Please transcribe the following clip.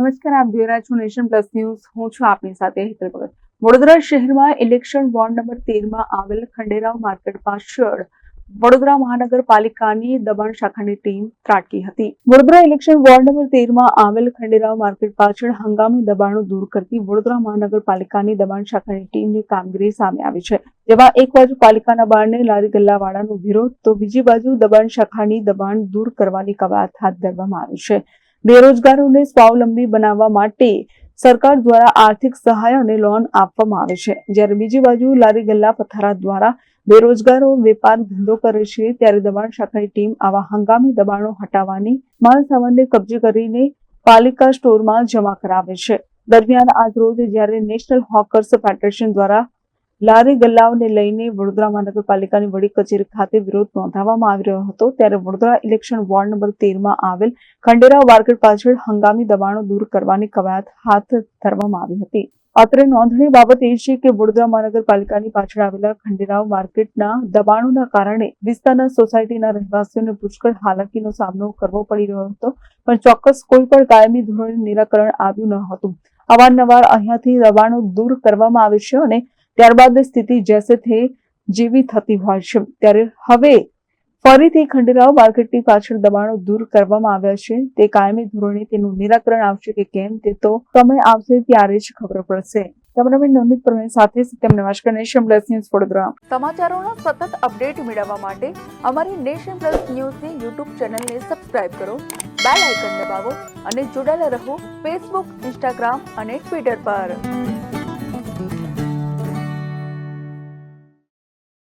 નમસ્કાર, આપ જોઈ રહ્યા છો નેશન પ્લસ ન્યૂઝ. હું છું આપની સાથે હેતલ ભગત. વડોદરા શહેરમાં ઇલેક્શન વોર્ડ નંબર તેરમાં આવેલ ખંડેરાવ માર્કેટ પાછળ વડોદરા મહાનગરપાલિકાની દબાણ શાખાની ટીમ ત્રાટકી હતી. વડોદરા ઇલેક્શન વોર્ડ નંબર તેરમાં આવેલ ખંડેરાવ માર્કેટ પાછળ હંગામી દબાણો દૂર કરતી વડોદરા મહાનગરપાલિકાની દબાણ શાખાની ટીમની કામગીરી સામે આવી છે. જેમાં એક બાજુ પાલિકાના બારને લારી ગલ્લાવાળાનો વિરોધ, તો બીજી બાજુ દબાણ શાખાની દબાણ દૂર કરવાની કવાયત હાથ ધરવામાં આવી છે. બેરોજગારોને સ્વાવલંબી બનાવવા માટે સરકાર દ્વારા આર્થિક સહાય અને લોન આપવામાં આવે છે. જ્યારે બીજી બાજુ લારી ગલ્લા પથારા દ્વારા બેરોજગારો વેપાર ધંધો કરે છે, ત્યારે દબાણ શાખાની ટીમ આવા હંગામી દબાણો હટાવવાની માલ સામાનને કબજે કરીને પાલિકા સ્ટોરમાં જમા કરાવે છે. દરમિયાન આજ રોજ જ્યારે નેશનલ હોકર્સ ફેડરેશન દ્વારા લારી ગલ્લાઓને લઈને વડોદરા મહાનગરપાલિકાની વડી કચેરી ખાતે વિરોધ નોંધાવવામાં આવી રહ્યો હતો ત્યારે વડોદરા ઇલેક્શન વોર્ડ નંબર તેરમાં આવેલ ખંડેરાવ માર્કેટ પાછળ હંગામી દબાણો દૂર કરવાની કવાયત હાથ ધરવામાં આવી હતી. અત્રે નોંધણી બાબત એ છે કે વડોદરા મહાનગરપાલિકાની પાછળ આવેલા ખંડેરાવ માર્કેટના દબાણોના કારણે વિસ્તારના સોસાયટીના રહેવાસીઓને પુષ્કળ હાલાકીનો સામનો કરવો પડી રહ્યો હતો, પણ ચોક્કસ કોઈ પણ કાયમી ધોરણે નિરાકરણ આવ્યું ન હતું. અવારનવાર અહીંયાથી દબાણો દૂર કરવામાં આવે છે અને ત્યારબાદ સ્થિતિ જેસે થે જેવી થતી હોય છે. ત્યારે હવે ફરીથી ખંડેરાવ માર્કેટની પાછળ દબાણો દૂર કરવામાં આવ્યા છે. તે કાયમી ધોરણે તેનું નિરાકરણ આવશે કે કેમ તે તો સમય આવશે ત્યારે જ ખબર પડશે. કેમેરામેન નવનીત પ્રવીણ સાથે સત્યમ નમસ્કાર નેશન પ્લસ ન્યૂઝ વડોદરા. સમાચારોનો સતત અપડેટ મેળવવા માટે અમારી નેશન પ્લસ ન્યૂઝની યુટ્યુબ ચેનલને સબસ્ક્રાઇબ કરો, બેલ આઇકન દબાવો અને જોડાયેલા રહો ફેસબુક, ઇન્સ્ટાગ્રામ અને ટ્વિટર પર.